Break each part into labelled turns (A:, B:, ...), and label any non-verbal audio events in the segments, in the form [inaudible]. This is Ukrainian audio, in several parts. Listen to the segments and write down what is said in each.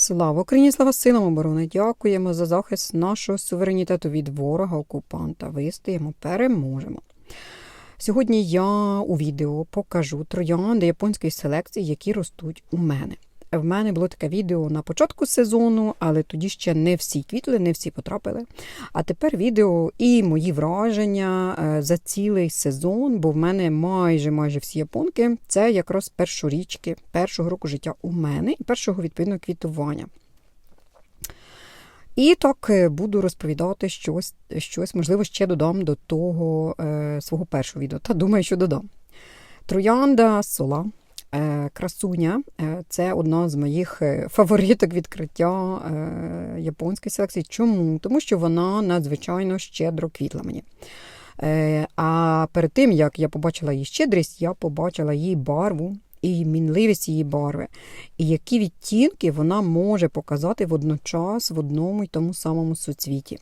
A: Слава Україні, слава силам оборони! Дякуємо за захист нашого суверенітету від ворога-окупанта. Вистоїмо, переможемо. Сьогодні я у відео покажу троянди японської селекції, які ростуть у мене. В мене було таке відео на початку сезону, але тоді ще не всі квітли, не всі потрапили. А тепер відео і мої враження е, за цілий сезон, бо в мене майже майже всі японки це якраз першорічки першого року життя у мене і першого відповідно квітування. І так е, буду розповідати щось, щось, можливо, ще додам до того е, свого першого відео. Та думаю, що додам. Троянда сола. Е, красуня е, це одна з моїх е, фавориток відкриття японської селекції. Чому? Тому що вона надзвичайно щедро квітла мені. А перед тим, як я побачила її щедрість, я побачила її барву і мінливість її барви, і які відтінки вона може показати водночас в одному й тому самому суцвіті.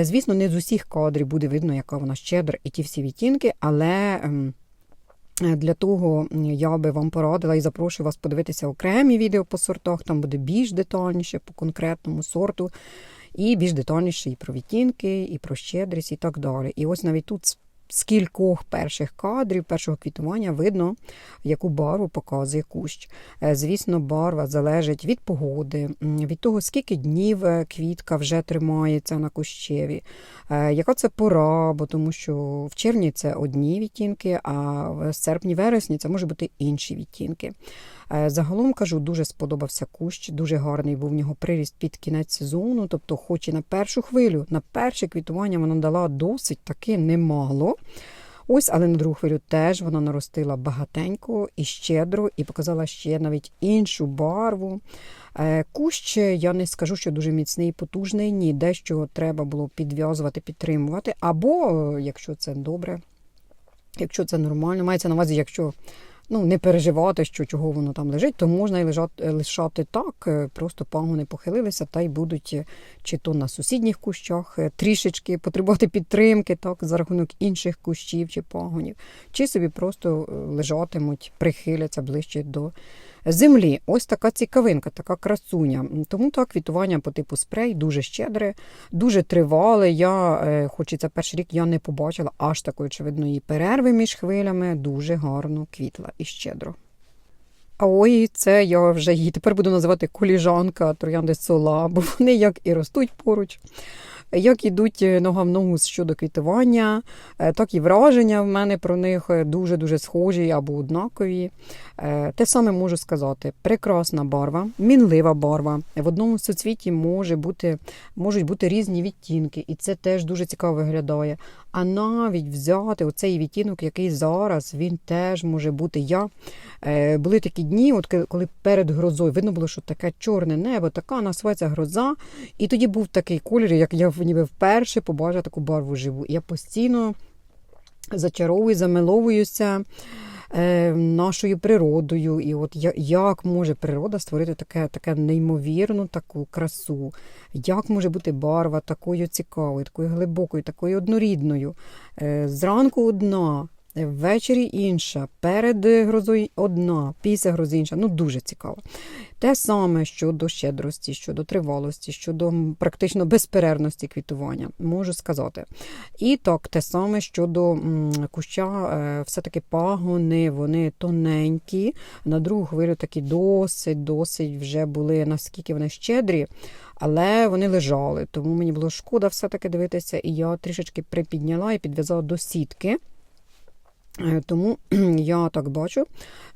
A: Звісно, не з усіх кадрів буде видно, яка вона щедра, і ті всі відтінки, але. Для того я би вам порадила і запрошую вас подивитися окремі відео по сортах, там буде більш детальніше по конкретному сорту, і більш детальніше і про відтінки, і про щедрість, і так далі. І ось навіть тут з кількох перших кадрів, першого квітування видно, яку барву показує кущ. Е, звісно, барва залежить від погоди, від того, скільки днів е, квітка вже тримається на кущеві, е, яка це пора, бо тому що в червні це одні відтінки, а в серпні-вересні це можуть бути інші відтінки. Е, загалом кажу, дуже сподобався кущ, дуже гарний був в нього приріст під кінець сезону. Тобто, хоч і на першу хвилю, на перше квітування вона дала досить таки немало. Ось, але на другу хвилю теж вона наростила багатенько і щедро, і показала ще навіть іншу барву. Е, кущ, я не скажу, що дуже міцний і потужний, ні, дещо треба було підв'язувати, підтримувати. Або, е, якщо це добре, якщо це нормально, мається на увазі, якщо ну, не переживати, що чого воно там лежить, то можна і лежати, лишати так, е, просто пагони похилилися, та й будуть е, чи то на сусідніх кущах е, трішечки потребувати підтримки, так, за рахунок інших кущів чи пагонів, чи собі просто лежатимуть, прихиляться ближче до землі. Ось така цікавинка, така красуня. Тому так квітування по типу спрей дуже щедре, дуже тривале. Я, е, хоч і це перший рік, я не побачила аж такої очевидної перерви між хвилями. Дуже гарно квітла і щедро. А ой, це я вже її тепер буду називати коліжанка троянди сола, бо вони як і ростуть поруч як ідуть е, нога в ногу щодо квітування, е, так і враження в мене про них дуже-дуже схожі або однакові. Е, те саме можу сказати: прекрасна барва, мінлива барва. В одному соцвіті може бути, можуть бути різні відтінки, і це теж дуже цікаво виглядає. А навіть взяти оцей відтінок, який зараз він теж може бути. Я були такі дні, от коли перед грозою видно було, що таке чорне небо, така насветься гроза, і тоді був такий колір, як я ніби вперше побачила таку барву живу. Я постійно зачаровую, замиловуюся е, нашою природою. І от як може природа створити таке, таке неймовірну таку красу? Як може бути барва такою цікавою, такою глибокою, такою однорідною? Е, зранку одна. Ввечері інша, перед грозою одна, після грози інша. Ну, дуже цікаво. Те саме щодо щедрості, щодо тривалості, щодо практично безперервності квітування, можу сказати. І так, те саме щодо куща, е, все-таки пагони, вони тоненькі. На другу хвилю такі досить-досить вже були, наскільки вони щедрі. Але вони лежали, тому мені було шкода все-таки дивитися, і я трішечки припідняла і підв'язала до сітки. Е, тому [clears throat] я так бачу,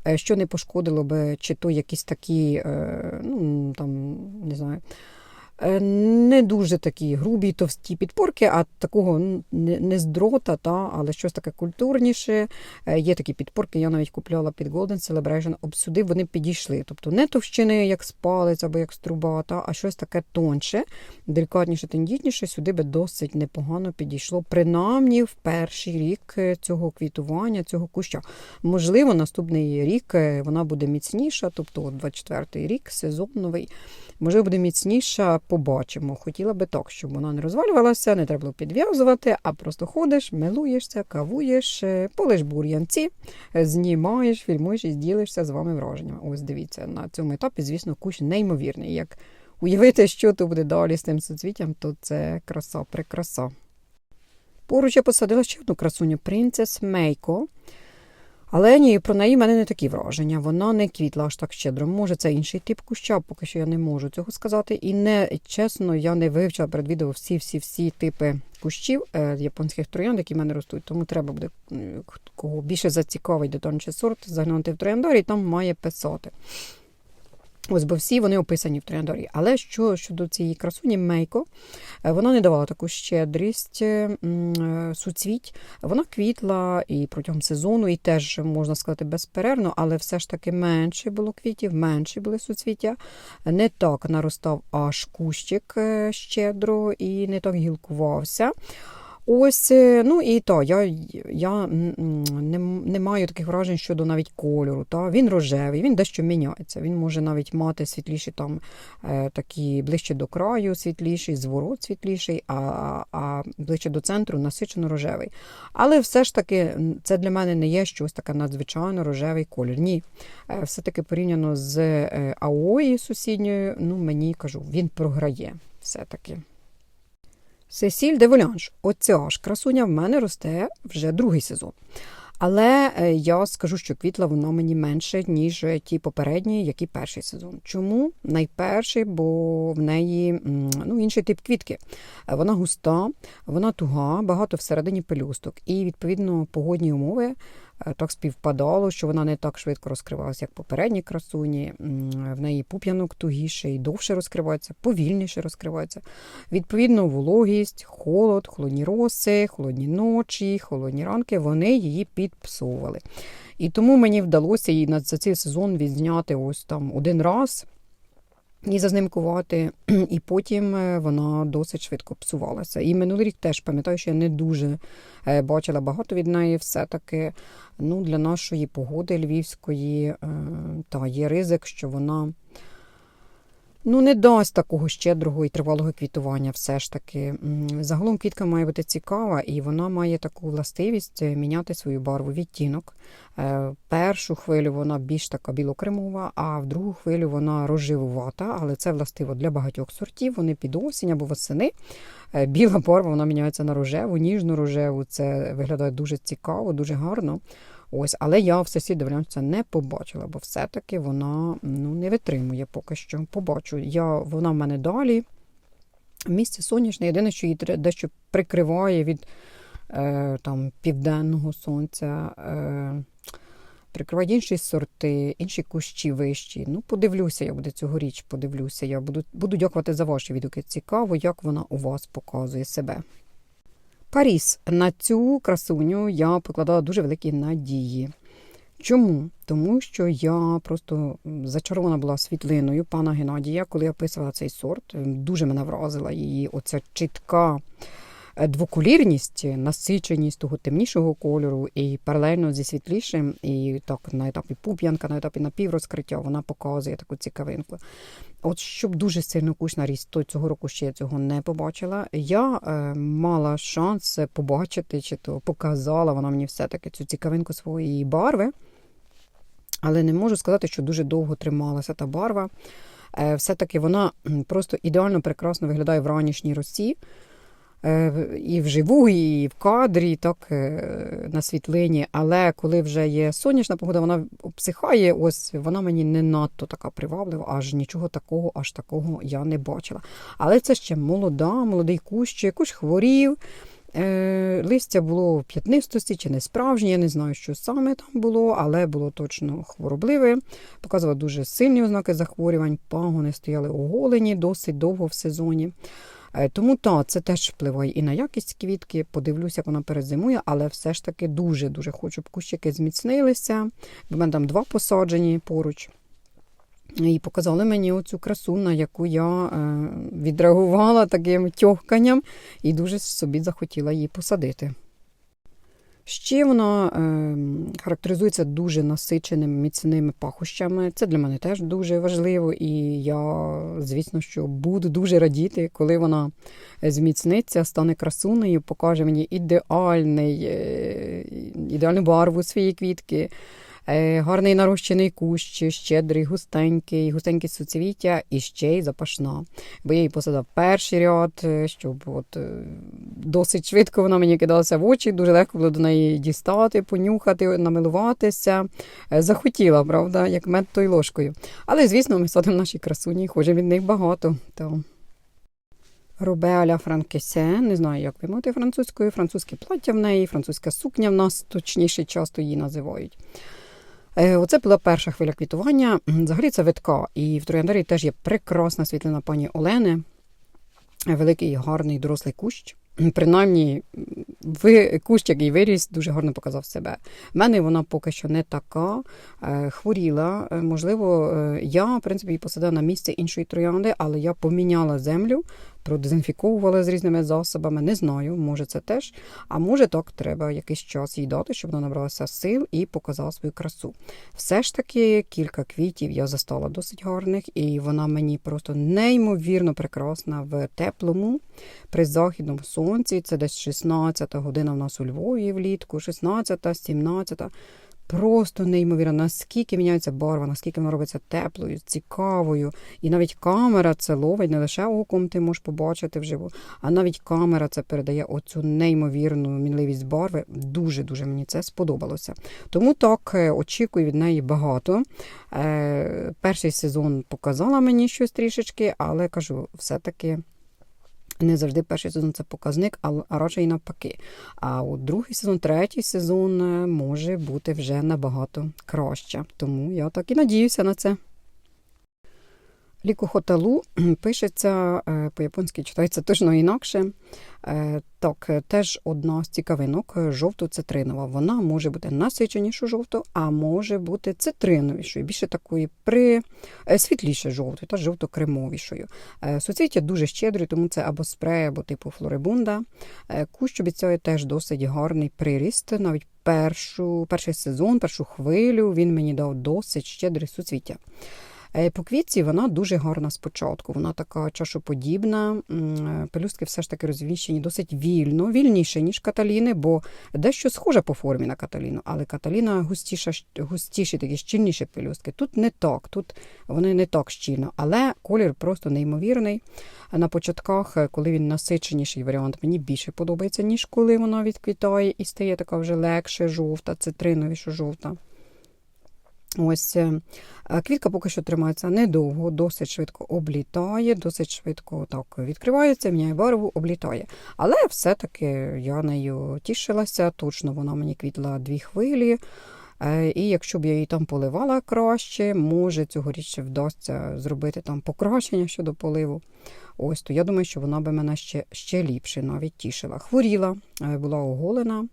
A: е, що не пошкодило би, чи то якісь такі, е, ну там не знаю. Е, не дуже такі грубі, товсті підпорки, а такого не з дрота, та, але щось таке культурніше. Е, є такі підпорки, я навіть купляла під Golden Celebration, об сюди вони підійшли. Тобто не товщини, як з палець або як з труба, та, а щось таке тонше, делікатніше, тендітніше, сюди би досить непогано підійшло, принаймні в перший рік е, цього квітування, цього куща. Можливо, наступний рік вона буде міцніша, тобто 24-й рік, сезон новий, можливо, буде міцніша побачимо. Хотіла би так, щоб вона не розвалювалася, не треба було підв'язувати, а просто ходиш, милуєшся, кавуєш, е, полиш бур'янці, е, знімаєш, фільмуєш і ділишся з вами враженнями. Ось дивіться, на цьому етапі, звісно, кущ неймовірний. Як уявити, що то буде далі з тим соцвіттям, то це краса, прикраса. Поруч я посадила ще одну красуню принцес Мейко. Але ні, про неї в мене не такі враження. Вона не квітла аж так щедро. Може, це інший тип куща, поки що я не можу цього сказати. І не чесно, я не вивчила перед відео всі-всі-всі типи кущів е, японських троянд, які в мене ростуть. Тому треба буде кого більше зацікавить до сорт, заглянути в трояндарі, і там має писати. Ось, бо всі вони описані в трояндарі. Але що щодо цієї красуні Мейко, е, вона не давала таку щедрість е, е, суцвіть. Вона квітла і протягом сезону, і теж можна сказати безперервно, але все ж таки менше було квітів, менше були суцвіття. Не так наростав аж кущик щедро і не так гілкувався. Ось, е, ну і то, я, я не, не маю таких вражень щодо навіть кольору. Та? Він рожевий, він дещо міняється. Він може навіть мати світліші там е, такі ближче до краю, світліший, зворот світліший, а, а ближче до центру насичено рожевий. Але все ж таки це для мене не є щось таке надзвичайно рожевий колір. Ні. Е, Все-таки порівняно з е, Аої сусідньою, ну мені кажу, він програє все-таки. Сесіль де Волянж. Оця ж красуня в мене росте вже другий сезон. Але е, я скажу, що квітла вона мені менше, ніж ті попередні, які перший сезон. Чому? Найперший, бо в неї ну, інший тип квітки. Е, Вона густа, вона туга, багато всередині пелюсток. І, відповідно, погодні умови е, так співпадало, що вона не так швидко розкривалася, як попередні красуні. В неї пуп'янок тугіше і довше розкривається, повільніше розкривається. Відповідно, вологість, холод, холодні роси, холодні ночі, холодні ранки вони її підпсовували. І тому мені вдалося її за цей сезон відзняти ось там один раз і зазнимкувати, [clears throat] і потім е, вона досить швидко псувалася. І минулий рік теж пам'ятаю, що я не дуже е, бачила багато від неї. Все-таки ну, для нашої погоди львівської е, та є ризик, що вона ну, не дасть такого щедрого і тривалого квітування. Все ж таки. Загалом квітка має бути цікава, і вона має таку властивість е, міняти свою барву, відтінок. Е, Першу хвилю вона більш така білокремова, а в другу хвилю вона розживувата, але це властиво для багатьох сортів. Вони під осінь або восени. Е, Біла барва вона міняється на рожеву, ніжну рожеву. Це виглядає дуже цікаво, дуже гарно. Ось, але я в сесії дивлянця не побачила, бо все-таки вона ну, не витримує поки що. Побачу. Я, вона в мене далі. Місце сонячне, єдине, що її дещо прикриває від е, там, південного сонця. Е, прикривають інші сорти, інші кущі вищі. Ну, подивлюся, я буде цьогоріч, подивлюся. Я буду, буду дякувати за ваші відгуки. Цікаво, як вона у вас показує себе. Паріс. На цю красуню я покладала дуже великі надії. Чому? Тому що я просто зачарована була світлиною пана Геннадія, коли я описувала цей сорт. Дуже мене вразила її оця чітка е, двоколірність, насиченість того темнішого кольору, і паралельно зі світлішим, і так на етапі пуп'янка, на етапі напіврозкриття вона показує таку цікавинку. От щоб дуже сильно кучна наріс, то цього року ще я цього не побачила. Я е, мала шанс побачити, чи то показала вона мені все-таки цю цікавинку своєї барви. Але не можу сказати, що дуже довго трималася та барва. Е, все-таки вона просто ідеально прекрасно виглядає в ранішній росі. Е, І вживу, і в кадрі, так, е, на світлині. Але коли вже є сонячна погода, вона обсихає. Ось вона мені не надто така приваблива, аж нічого такого, аж такого я не бачила. Але це ще молода, молодий кущ, якось хворів. Е, Листя було в п'ятнистості чи не справжнє, я не знаю, що саме там було, але було точно хворобливе. Показувало дуже сильні ознаки захворювань, пагони стояли оголені досить довго в сезоні. Е, Тому та це теж впливає і на якість квітки. Подивлюся, як вона перезимує, але все ж таки дуже-дуже хочу, щоб кущики зміцнилися. У мене там два посаджені поруч. І показали мені оцю красу, на яку я е, відреагувала таким тьохканням і дуже собі захотіла її посадити. Ще вона е, характеризується дуже насиченими міцними пахощами. Це для мене теж дуже важливо, і я, звісно, що буду дуже радіти, коли вона зміцниться, стане красунею, покаже мені ідеальний, е, ідеальну барву своєї квітки. Е, Гарний нарощений кущ, щедрий, густенький, густенькі суцвіття і ще й запашна. Бо я її посадив перший ряд, е, щоб от е, досить швидко вона мені кидалася в очі, дуже легко було до неї дістати, понюхати, намилуватися. Захотіла, правда, як мед то ложкою. Але, звісно, ми садимо наші красуні, і від них багато. То... Робеаля Франкесе, не знаю, як вимовити французькою, французьке плаття в неї, французька сукня в нас, точніше, часто її називають. Е, Оце була перша хвиля квітування. Взагалі це витка. І в Трояндарі теж є прекрасна світлина пані Олени. Е, Великий гарний дорослий кущ. Принаймні, ви, кущ, який виріс, дуже гарно показав себе. В мене вона поки що не така, е, хворіла. Можливо, я, в принципі, її посадила на місце іншої троянди, але я поміняла землю, продезінфіковувала з різними засобами. Не знаю, може це теж. А може так, треба якийсь час їй дати, щоб вона набралася сил і показала свою красу. Все ж таки, кілька квітів я застала досить гарних, і вона мені просто неймовірно прекрасна в теплому, при західному сонці. Це десь 16 година в нас у Львові влітку, 16, 17. Просто неймовірно, наскільки міняється барва, наскільки вона робиться теплою, цікавою. І навіть камера це ловить, не лише оком ти можеш побачити вживу, а навіть камера це передає оцю неймовірну мінливість барви. Дуже-дуже мені це сподобалося. Тому так е, очікую від неї багато. Е, Перший сезон показала мені щось трішечки, але кажу, все-таки. Не завжди перший сезон це показник, а радше і навпаки. А от другий сезон, третій сезон е, може бути вже набагато краще. Тому я так і надіюся на це. Лікохоталу пишеться е, по-японськи, читається точно інакше. Е, Так, е, теж одна з цікавинок жовто-цитринова. Вона може бути насиченішу жовто, а може бути цитриновішою, більше такої при світліше жовтою та жовто-кремовішою. Суцвіття дуже щедрі, тому це або спрей, або типу флорибунда. Кущ обіцяє теж досить гарний приріст. Навіть першу, перший сезон, першу хвилю він мені дав досить щедрі суцвіття. Е, По квітці вона дуже гарна спочатку. Вона така чашоподібна, е, пелюстки все ж таки розвіщені досить вільно, вільніше, ніж каталіни, бо дещо схожа по формі на каталіну, але каталіна густіша, густіші, такі щільніші пелюстки. Тут не так, тут вони не так щільно, але колір просто неймовірний. На початках, е, коли він насиченіший варіант, мені більше подобається, ніж коли вона відквітає і стає така вже легше жовта, цитриновіша жовта. Ось е, квітка поки що тримається недовго, досить швидко облітає, досить швидко так відкривається, міняє барву, облітає. Але все-таки я нею тішилася, точно вона мені квітла дві хвилі. Е, І якщо б я її там поливала краще, може цьогоріч вдасться зробити там покращення щодо поливу. Ось то я думаю, що вона би мене ще, ще ліпше навіть тішила. Хворіла, е, була оголена.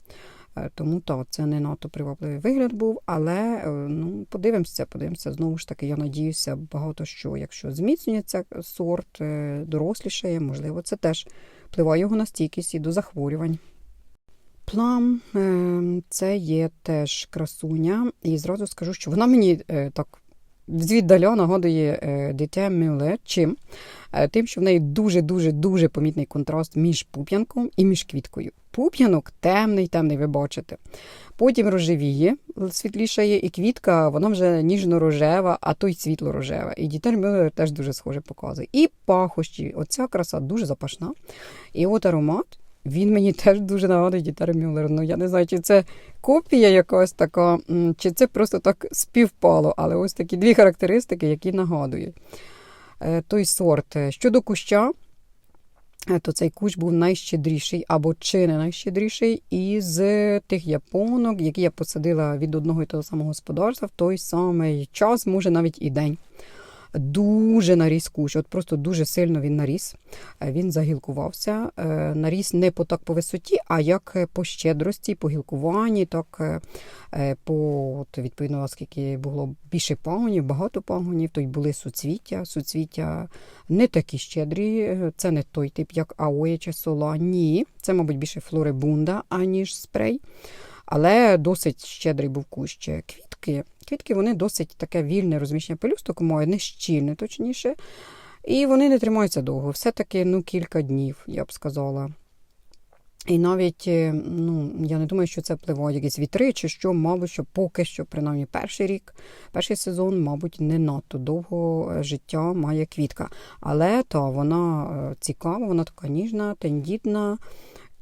A: Е, Тому то це не надто привабливий вигляд був, але е, ну, подивимося, подивимося. Знову ж таки, я надіюся, багато що, якщо зміцнюється сорт, е, дорослішає, можливо, це теж впливає його на стійкість і до захворювань. Плам е, це є теж красуня, і зразу скажу, що вона мені так звіддаля нагадує е, дитя Мюле. Чим? Е, Тим, що в неї дуже-дуже дуже помітний контраст між пуп'янком і між квіткою. Пуп'янок темний, темний, ви бачите. Потім рожевіє, світлішає, і квітка, вона вже ніжно-рожева, а то й світло-рожева. І дітер Мюллер теж дуже схоже показує. І пахощі. Оця краса дуже запашна. І от аромат. Він мені теж дуже нагадує Дітер Мюллер. Ну, я не знаю, чи це копія якась така, чи це просто так співпало, але ось такі дві характеристики, які нагадують. Е, Той сорт. Е, Щодо куща, е, то цей кущ був найщедріший або чи не найщедріший із тих японок, які я посадила від одного і того самого господарства в той самий час, може навіть і день. Дуже наріс кущ, от просто дуже сильно він наріс. Е, Він загілкувався. Е, Наріс не по так по висоті, а як е, по щедрості, по гілкуванні, так по от, відповідно, оскільки було більше пагонів, багато пагонів, то й були суцвіття. Суцвіття не такі щедрі, це не той тип, як аоє чи сола. Ні, це, мабуть, більше флорибунда, аніж спрей. Але досить щедрий був кущ. Квітки, квітки вони досить таке вільне розміщення пелюсток мають, не щільне, точніше. І вони не тримаються довго. Все-таки ну, кілька днів, я б сказала. І навіть, е, ну, я не думаю, що це впливає якісь вітри, чи що, мабуть, що поки що, принаймні, перший рік, перший сезон, мабуть, не надто довго е, життя має квітка. Але то вона е, цікава, вона така ніжна, тендітна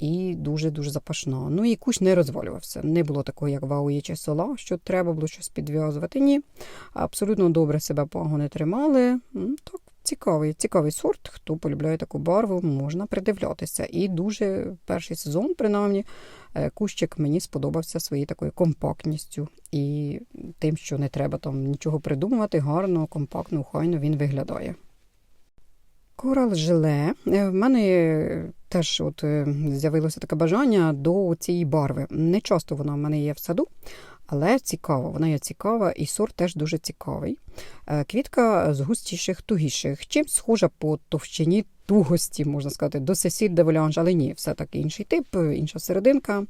A: і дуже-дуже запашна. Ну і кущ не розвалювався. Не було такого, як в чи сола, що треба було щось підв'язувати. Ні. Абсолютно добре себе пагони тримали. Так, Цікавий, цікавий сорт. Хто полюбляє таку барву, можна придивлятися. І дуже перший сезон, принаймні, е, кущик мені сподобався своєю такою компактністю і тим, що не треба там нічого придумувати, гарно, компактно, охайно він виглядає. Корал жиле. Е, В мене теж от е, з'явилося таке бажання до цієї барви. Не часто вона в мене є в саду, але цікава. Вона є цікава, і сорт теж дуже цікавий. Е, Квітка з густіших, тугіших, чим схожа по товщині тугості, можна сказати, до сесіль де волянж, але ні, все-таки інший тип, інша серединка.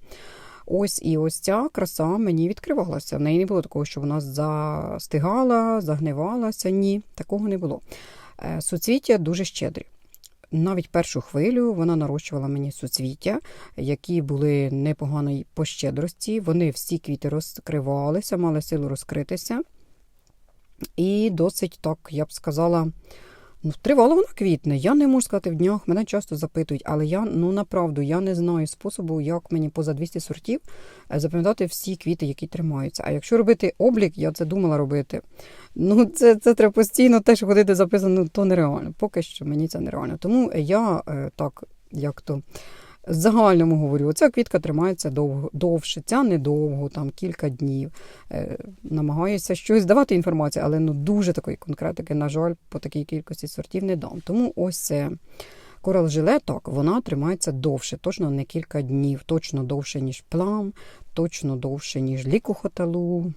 A: Ось і ось ця краса мені відкривалася. В неї не було такого, що вона застигала, загнивалася. Ні, такого не було. Е, Суцвіття дуже щедрі. Навіть першу хвилю вона нарощувала мені суцвіття, які були непоганої по щедрості. Вони всі квіти розкривалися, мали силу розкритися. І досить так, я б сказала, ну, тривало воно квітне. Я не можу сказати в днях, мене часто запитують, але я ну направду я не знаю способу, як мені поза 200 сортів е, запам'ятати всі квіти, які тримаються. А якщо робити облік, я це думала робити. Ну, це це треба постійно теж ходити записано, то нереально. Поки що мені це нереально. Тому я е, так, як то. В загальному говорю, оця квітка тримається довго, довше, ця недовго, там кілька днів. Е, намагаюся щось давати інформацію, але ну дуже такої конкретики, на жаль, по такій кількості сортів не дам. Тому ось це корал жиле, так, вона тримається довше, точно не кілька днів, точно довше, ніж плам, точно довше, ніж лікохоталу.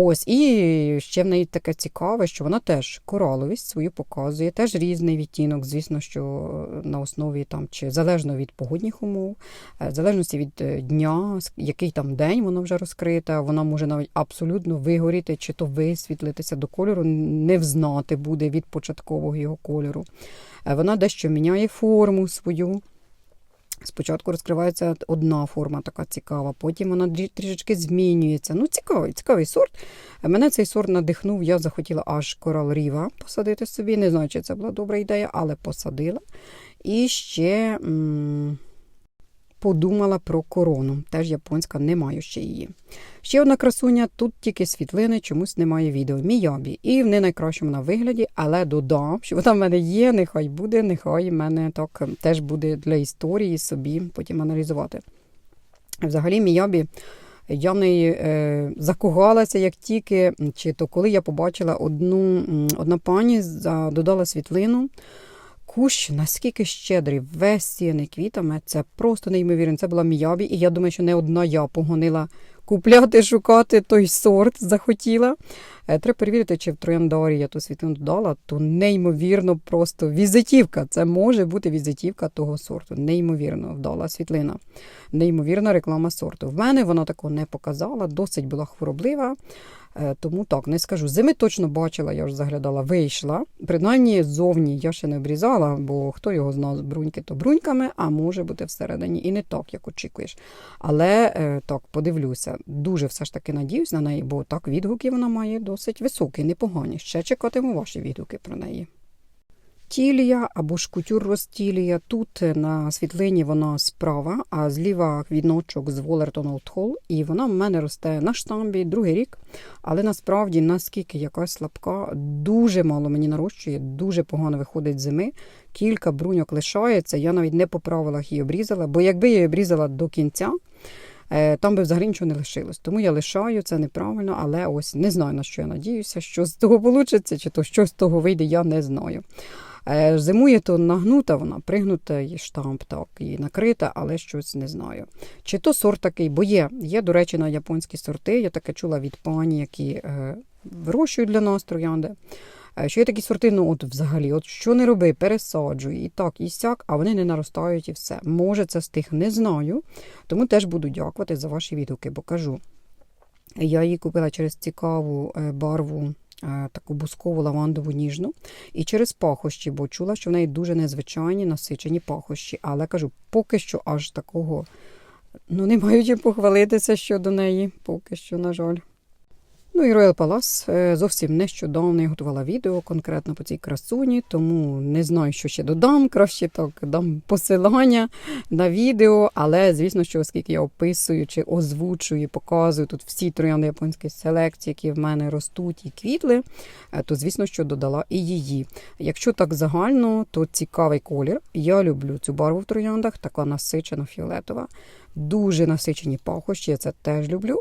A: Ось, і ще в неї таке цікаве, що вона теж кораловість свою показує, теж різний відтінок, звісно, що на основі там, чи залежно від погодних умов, е, в залежності від е, дня, який там день воно вже розкрите, вона може навіть абсолютно вигоріти, чи то висвітлитися до кольору, не взнати буде від початкового його кольору. Е, Вона дещо міняє форму свою. Спочатку розкривається одна форма така цікава, потім вона трішечки змінюється. Ну, цікавий, цікавий сорт. Мене цей сорт надихнув, я захотіла аж корал ріва посадити собі. Не знаю, чи це була добра ідея, але посадила. І ще м подумала про корону. Теж японська, не маю ще її. Ще одна красуня, тут тільки світлини, чомусь немає відео. Міябі. І в не найкращому на вигляді, але додам, що вона в мене є, нехай буде, нехай в мене так теж буде для історії собі потім аналізувати. Взагалі, міябі. Я в неї е, закохалася, як тільки, чи то коли я побачила одну одна пані, додала світлину. Кущ наскільки щедрий, весь сіяний квітами, це просто неймовірно. Це була міябі, і я думаю, що не одна я погонила купляти, шукати той сорт захотіла. Е, Треба перевірити, чи в трояндарі я ту світлину додала, то неймовірно просто візитівка. Це може бути візитівка того сорту. Неймовірно вдала світлина. Неймовірна реклама сорту. В мене вона такого не показала, досить була хвороблива. Е, Тому так, не скажу. Зими точно бачила, я вже заглядала, вийшла. Принаймні, ззовні я ще не обрізала, бо хто його знав, бруньки то бруньками, а може бути всередині і не так, як очікуєш. Але е, так, подивлюся, дуже все ж таки надіюсь на неї, бо так відгуки вона має досить високі, непогані. Ще чекатиму ваші відгуки про неї. Тілія або ж кутюр розтілія. Тут на світлині вона справа, а зліва відночок з Волертон Old Hall. І вона в мене росте на штамбі другий рік. Але насправді, наскільки якась слабка, дуже мало мені нарощує, дуже погано виходить зими. Кілька бруньок лишається. Я навіть не по правилах її обрізала, бо якби я її обрізала до кінця. Там би взагалі нічого не лишилось. Тому я лишаю, це неправильно, але ось не знаю, на що я надіюся, що з того вийде, чи то щось з того вийде, я не знаю. Зимує то нагнута, вона пригнута, і штамп так, і накрита, але щось не знаю. Чи то сорт такий, бо є, є, до речі, на японські сорти. Я таке чула від пані, які е, вирощують для нас троянди. Е, Що є такі сорти, ну от взагалі, от що не роби, пересаджуй, і так, і сяк, а вони не наростають і все. Може, це з тих не знаю. Тому теж буду дякувати за ваші відгуки, бо кажу. Я її купила через цікаву е, барву, е, таку бускову лавандову ніжну, і через пахощі, бо чула, що в неї дуже незвичайні насичені пахощі. Але кажу, поки що аж такого, ну не [laughs] маю чим похвалитися щодо неї, поки що, на жаль. Ну і Royal Palace е, зовсім нещодавно я готувала відео конкретно по цій красуні, тому не знаю, що ще додам. Краще так дам посилання на відео. Але звісно, що оскільки я описую чи озвучую, показую тут всі троянди японської селекції, які в мене ростуть і квітли, е, то звісно, що додала і її. Якщо так загально, то цікавий колір. Я люблю цю барву в трояндах, така насичена фіолетова. Дуже насичені пахощі, я це теж люблю.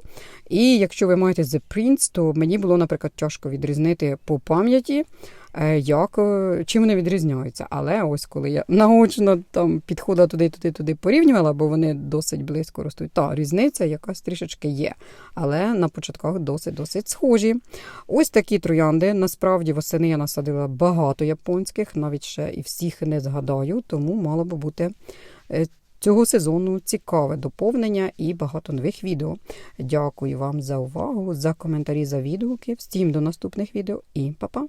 A: І якщо ви маєте The Prince, то мені було, наприклад, тяжко відрізнити по пам'яті, е, як, е, чим вони відрізняються. Але ось коли я наочно там підходила туди, туди, туди порівнювала, бо вони досить близько ростуть. Та різниця якась трішечки є. Але на початках досить-досить схожі. Ось такі троянди. Насправді восени я насадила багато японських, навіть ще і всіх не згадаю, тому мало би бути. Цього сезону цікаве доповнення і багато нових відео. Дякую вам за увагу, за коментарі, за відгуки. Всім до наступних відео і па-па!